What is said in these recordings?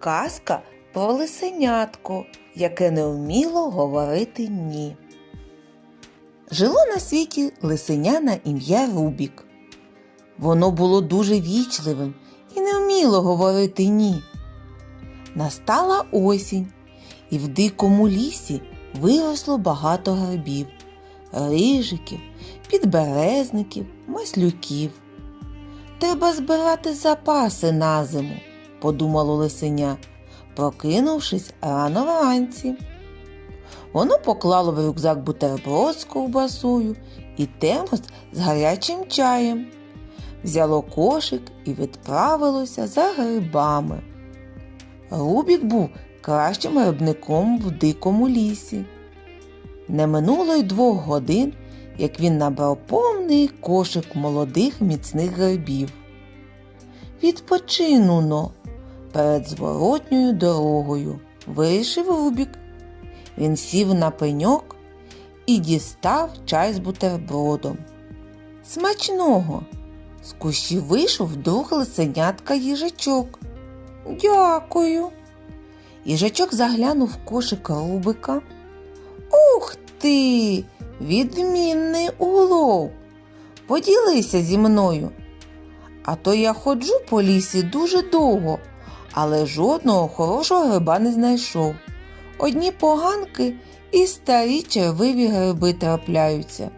Казка про лисенятко, яке не вміло говорити ні. Жило на світі лисеня на ім'я Рубік. Воно було дуже вічливим і не вміло говорити ні. Настала осінь, і в дикому лісі виросло багато грибів, рижиків, підберезників, маслюків. Треба збирати запаси на зиму, подумало лисеня, прокинувшись рано вранці. Воно поклало в рюкзак бутерброд з ковбасою і термос з гарячим чаєм. Взяло кошик і відправилося за грибами. Рубік був кращим грибником в дикому лісі. Не минуло й двох годин, як він набрав повний кошик молодих міцних грибів. Відпочину но перед зворотньою дорогою вирішив Рубік. Він сів на пеньок і дістав чай з бутербродом. Смачного! З кущів вийшов друг лисенятка їжачок. Дякую. Їжачок заглянув в кошик Рубика. Ух ти! Відмінний улов. Поділися зі мною. А то я ходжу по лісі дуже довго, але жодного хорошого гриба не знайшов. Одні поганки і старі червиві гриби трапляються.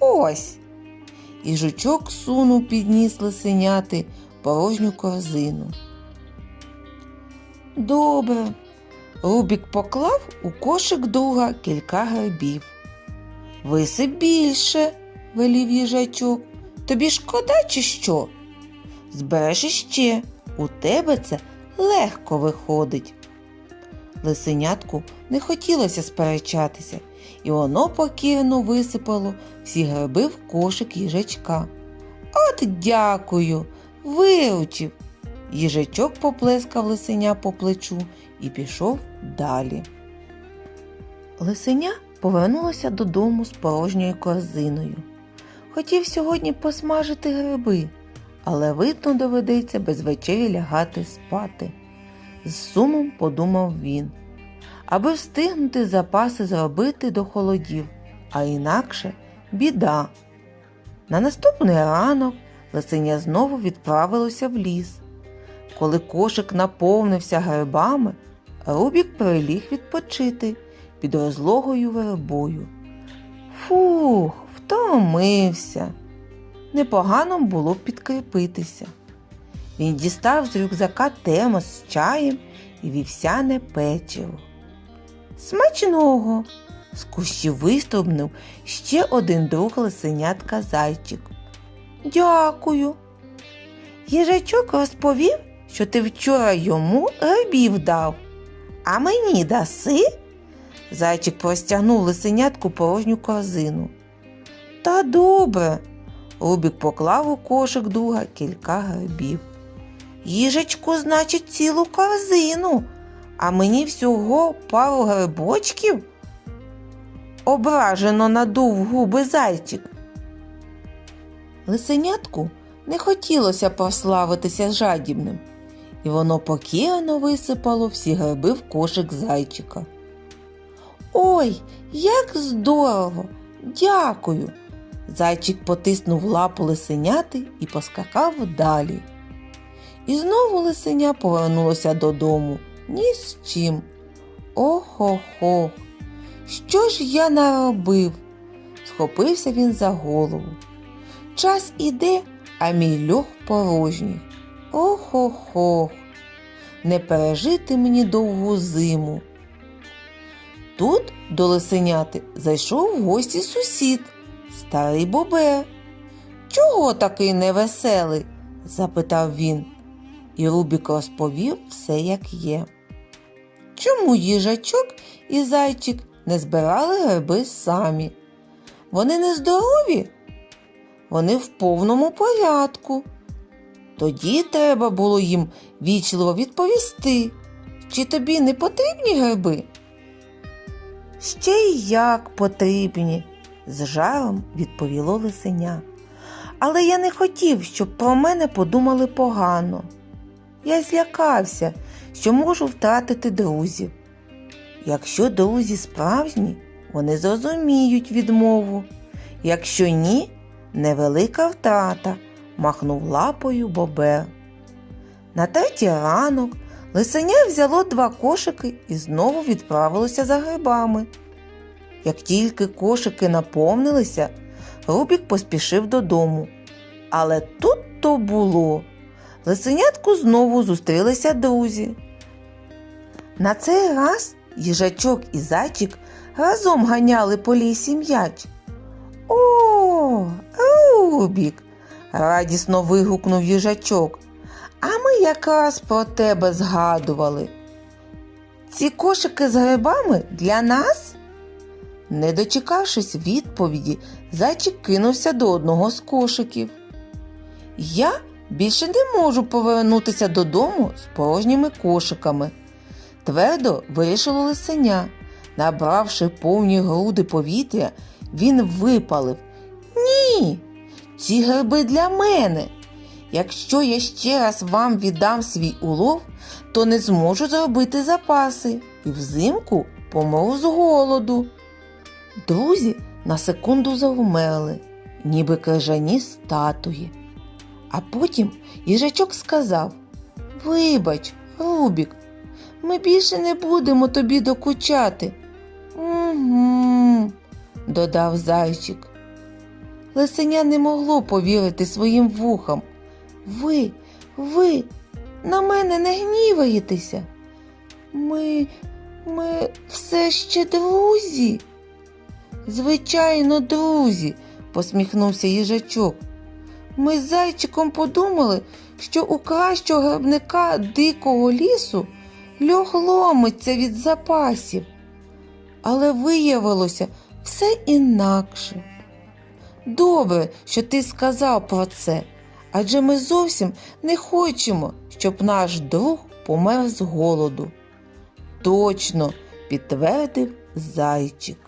Ось. І жучок сунув під ніс лисеняти порожню корзину. Добре. Рубік поклав у кошик друга кілька грибів. Висип більше, велів їжачок. Тобі шкода, чи що? Збереш іще, у тебе це легко виходить. Лисенятку не хотілося сперечатися, і воно покірно висипало всі гриби в кошик їжачка. От дякую, виручив. Їжачок поплескав лисеня по плечу і пішов далі. Лисеня повернулося додому з порожньою корзиною. Хотів сьогодні посмажити гриби, але видно доведеться без вечері лягати спати. З сумом подумав він, аби встигнути запаси зробити до холодів, а інакше біда. На наступний ранок лисеня знову відправилося в ліс. Коли кошик наповнився грибами, Рубік приліг відпочити під розлогою вербою. Фух, втомився. Непогано було б підкріпитися. Він дістав з рюкзака термос з чаєм і вівсяне печиво. Смачного! З кущів вистрибнув ще один друг лисенятка зайчик. Дякую. Їжачок розповів, що ти вчора йому грибів дав, а мені даси? Зайчик простягнув лисенятку порожню корзину. Та добре. Рубік поклав у кошик друга кілька грибів. Їжечку, значить, цілу корзину, а мені всього пару грибочків. Ображено надув губи зайчик. Лисенятку не хотілося прославитися жадібним, і воно покірно висипало всі гриби в кошик зайчика. Ой, як здорово! Дякую! Зайчик потиснув лапу лисеняти і поскакав далі. І знову лисеня повернулося додому ні з чим. Охо-хо, що ж я наробив? Схопився він за голову. Час іде, а мій льох порожній. Охо-хо, не пережити мені довгу зиму. Тут до лисеняти зайшов в гості сусід, старий бобер. Чого такий невеселий? запитав він, і Рубік розповів все, як є. Чому їжачок і зайчик не збирали гриби самі? Вони не здорові? Вони в повному порядку. Тоді треба було їм вічливо відповісти, чи тобі не потрібні гриби? Ще й як потрібні, з жаром відповіло лисеня. Але я не хотів, щоб про мене подумали погано. Я злякався, що можу втратити друзів. Якщо друзі справжні, вони зрозуміють відмову. Якщо ні, невелика втрата, махнув лапою бобер. На третій ранок лисеня взяло два кошики і знову відправилося за грибами. Як тільки кошики наповнилися, Рубік поспішив додому. Але тут то було. Лисенятку знову зустрілися друзі. На цей раз їжачок і зайчик разом ганяли по лісі м'яч. О, Рубік! радісно вигукнув їжачок. А ми якраз про тебе згадували. Ці кошики з грибами для нас? Не дочекавшись відповіді, зайчик кинувся до одного з кошиків. Я більше не можу повернутися додому з порожніми кошиками. Твердо вирішило лисеня. Набравши повні груди повітря, він випалив. Ні, ці гриби для мене. Якщо я ще раз вам віддам свій улов, то не зможу зробити запаси і взимку помру з голоду. Друзі на секунду завмерли, ніби крижані статуї. А потім їжачок сказав: Вибач, Рубік, ми більше не будемо тобі докучати. Угу, додав зайчик. Лисеня не могло повірити своїм вухам. Ви, ви на мене не гніваєтеся. Ми, ми все ще друзі. Звичайно, друзі, посміхнувся їжачок. Ми з зайчиком подумали, що у кращого грибника дикого лісу льох ломиться від запасів. Але виявилося все інакше. Добре, що ти сказав про це, адже ми зовсім не хочемо, щоб наш друг помер з голоду. Точно, підтвердив зайчик.